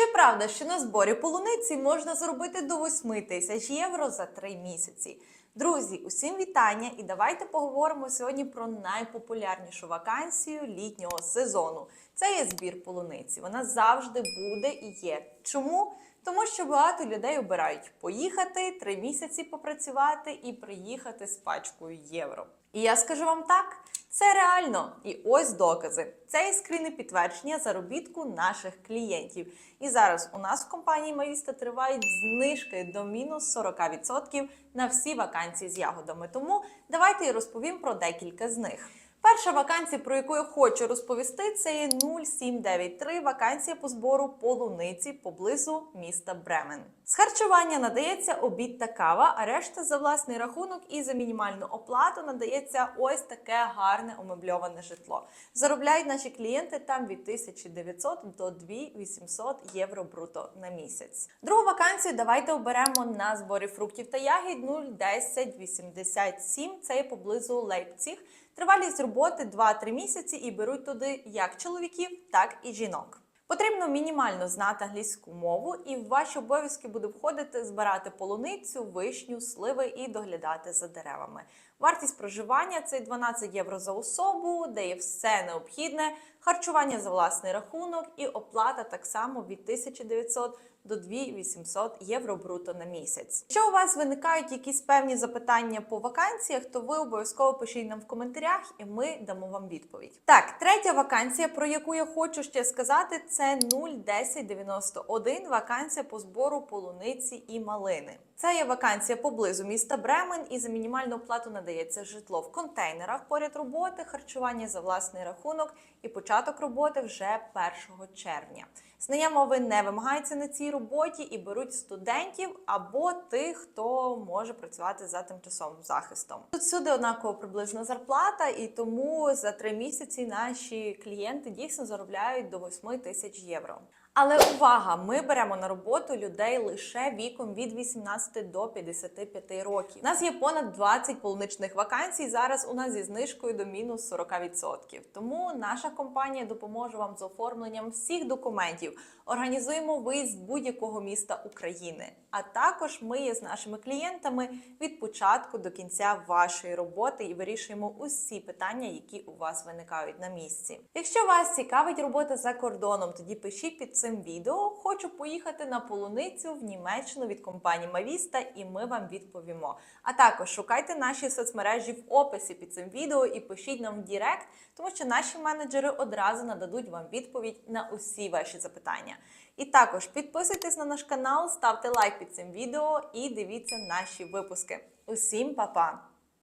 Чи правда, що на зборі полуниці можна заробити до 8 тисяч євро за 3 місяці? Друзі, усім вітання! І давайте поговоримо сьогодні про найпопулярнішу вакансію літнього сезону. Це є збір полуниці. Вона завжди буде і є. Чому? Тому що багато людей обирають поїхати три місяці попрацювати і приїхати з пачкою євро. І я скажу вам так. Це реально. І ось докази. Це є підтвердження заробітку наших клієнтів. І зараз у нас в компанії Мавіста тривають знижки до мінус 40% на всі вакансії з ягодами. Тому давайте я розповім про декілька з них. Перша вакансія, про яку я хочу розповісти, це є 0793 вакансія по збору полуниці поблизу міста Бремен. З харчування надається обід та кава, а решта за власний рахунок і за мінімальну оплату надається ось таке гарне умебльоване житло. Заробляють наші клієнти там від 1900 до 2800 євро бруто на місяць. Другу вакансію давайте оберемо на зборі фруктів та ягід 01087. Це є поблизу Лейпціг. Тривалість роботи 2-3 місяці і беруть туди як чоловіків, так і жінок. Потрібно мінімально знати англійську мову, і в ваші обов'язки буде входити збирати полуницю, вишню, сливи і доглядати за деревами. Вартість проживання це 12 євро за особу, де є все необхідне, харчування за власний рахунок і оплата так само від 1900 до 2800 євро бруто на місяць. Якщо у вас виникають якісь певні запитання по вакансіях, то ви обов'язково пишіть нам в коментарях, і ми дамо вам відповідь. Так, третя вакансія, про яку я хочу ще сказати, це 01091 вакансія по збору полуниці і малини. Це є вакансія поблизу міста Бремен, і за мінімальну оплату надається житло в контейнерах поряд роботи, харчування за власний рахунок і початок роботи вже 1 червня. Знання мови не вимагається на цій роботі і беруть студентів або тих, хто може працювати за тимчасовим захистом. Тут всюди однакова приблизна зарплата, і тому за три місяці наші клієнти дійсно заробляють до 8 тисяч євро. Але увага! Ми беремо на роботу людей лише віком від 18 до 55 років. У нас є понад 20 полуничних вакансій. Зараз у нас зі знижкою до мінус 40%. Тому наша компанія допоможе вам з оформленням всіх документів. Організуємо виїзд з будь-якого міста України. А також ми є з нашими клієнтами від початку до кінця вашої роботи і вирішуємо усі питання, які у вас виникають на місці. Якщо вас цікавить робота за кордоном, тоді пишіть під цим відео. Хочу поїхати на полуницю в Німеччину від компанії Мавіста, і ми вам відповімо. А також шукайте наші соцмережі в описі під цим відео і пишіть нам в Дірект, тому що наші менеджери одразу нададуть вам відповідь на усі ваші запитання. І також підписуйтесь на наш канал, ставте лайк під цим відео і дивіться наші випуски. Усім па-па!